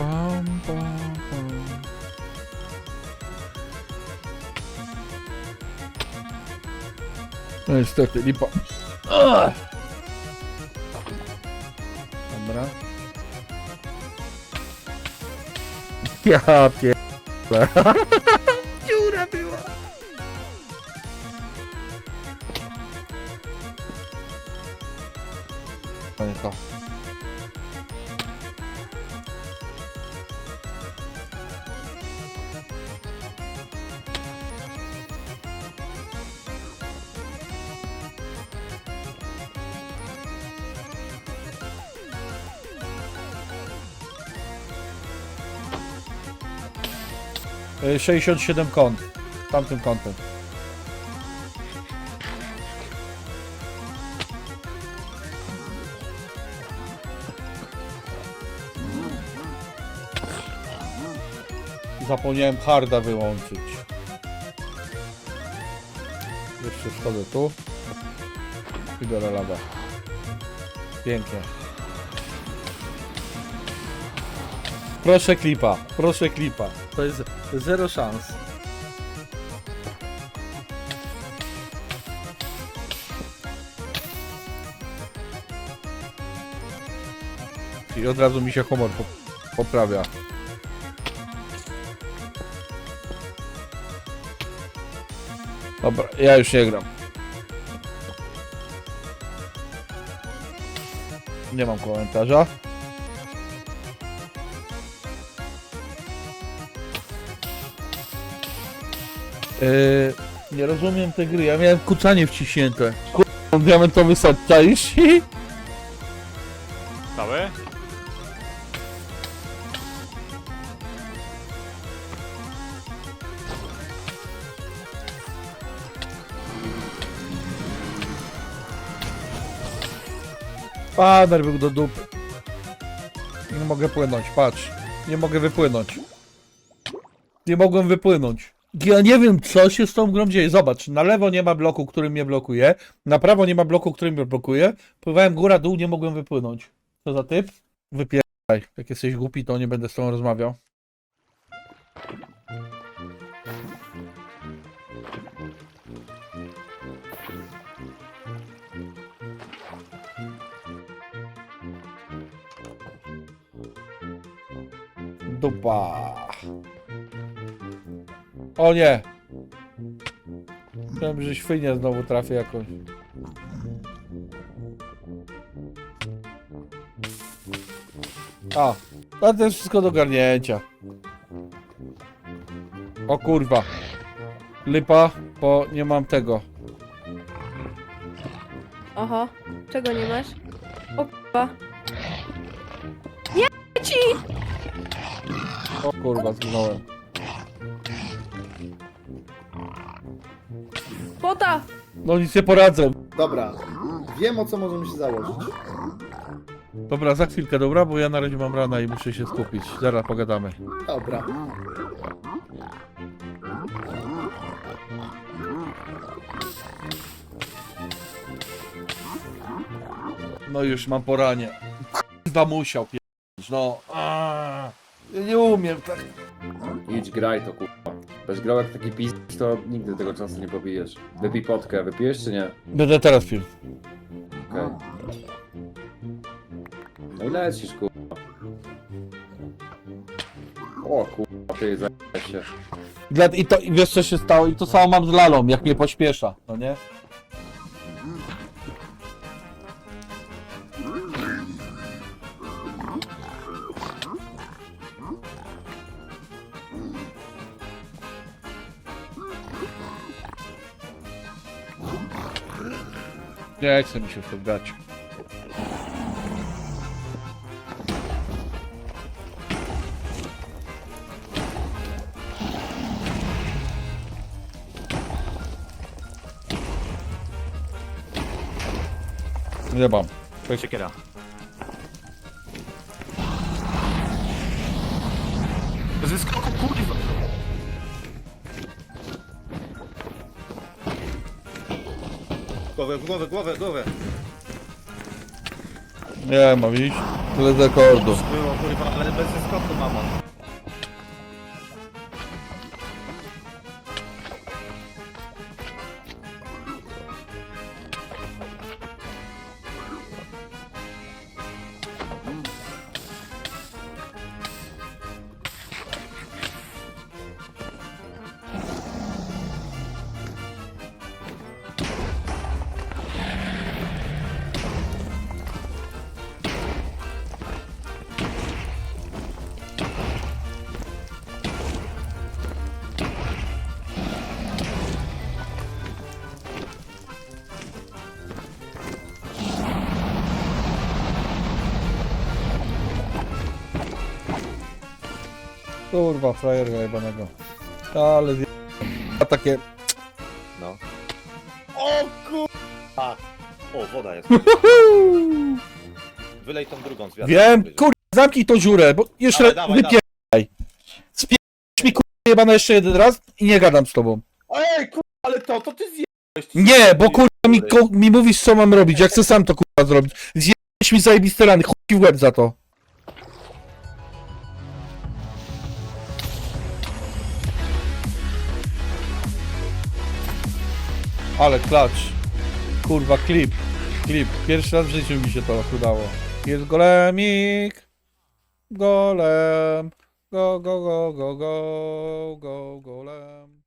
Pam, pam, pam. No niestety, lipa. Ugh. Dobra. Ja pierdolę. Dziura była. To nie to. 67 kąt. Tamtym kątem. Zapomniałem harda wyłączyć. Jeszcze schodzę tu. I biorę lada. Pięknie. Proszę klipa, proszę klipa. To jest zero szans. I od razu mi się humor po poprawia. Dobra, ja już nie gram. Nie mam komentarza. Yy, nie rozumiem tej gry. Ja miałem kucanie wciśnięte. Kurwa, diamentowy sad, czaisz? Cały? Paner był do dupy. Nie mogę płynąć, patrz. Nie mogę wypłynąć. Nie mogłem wypłynąć. Ja nie wiem, co się z tą grą dzieje. Zobacz, na lewo nie ma bloku, który mnie blokuje. Na prawo nie ma bloku, który mnie blokuje. Pływałem góra-dół, nie mogłem wypłynąć. Co za typ? Wypieraj. Jak jesteś głupi, to nie będę z tobą rozmawiał. Dupa. O nie. Myślałem, że świnia znowu trafię jakąś. A, a to jest wszystko do garnięcia. O kurwa. Lipa, bo nie mam tego. Oho, czego nie masz? O k***a. Nie ci! O kurwa, zginąłem. Pota! No nic nie poradzę. Dobra, wiem o co możemy się założyć. Dobra, za chwilkę, dobra? Bo ja na razie mam rana i muszę się skupić. Zaraz pogadamy. Dobra. No już mam poranie. Chyba musiał pierdolić, no. Ja nie umiem tak. Idź graj to kurwa. Bez grał jak taki pis, to nigdy tego czasu nie pobijesz. Wypij potkę, wypijesz czy nie? Będę teraz pił. Okej. No i lecisz kurwa. O kurwa, ty zajebałeś się. Dla, I to i wiesz co się stało? I to samo mam z lalą, jak mnie pośpiesza, no nie? Nie chce mi się w to grać. Nie mam. Siekiera. Z wyskoku, kurwa! Głowę, głowę, głowę, głowę. Nie mam iść. Tyle z rekordu. Było kurwa, ale bez zeskoku mamo. Kurwa, frajerga jebanego. Ale zje... A takie... No. O kurwa! O, woda jest. Wylej tą drugą z wiatrem. Wiem, kurwa, zamknij tą dziurę, bo jeszcze Dawaj, dawaj, wypierdaj. Spierz mi kurwa jebana jeszcze jeden raz i nie gadam z tobą. Ej, kurwa, ale to, to ty zjebałeś. Nie, bo kurwa mi, ko, mi mówisz co mam robić, ja chcę sam to kurwa zrobić. Zjebałeś mi zajebiste rany, chuj ci w łeb za to. Ale klacz. Kurwa, klip. Klip. Pierwszy raz w życiu mi się to udało. Jest golemik. Golem. Go, go, go, go, go, go, golem.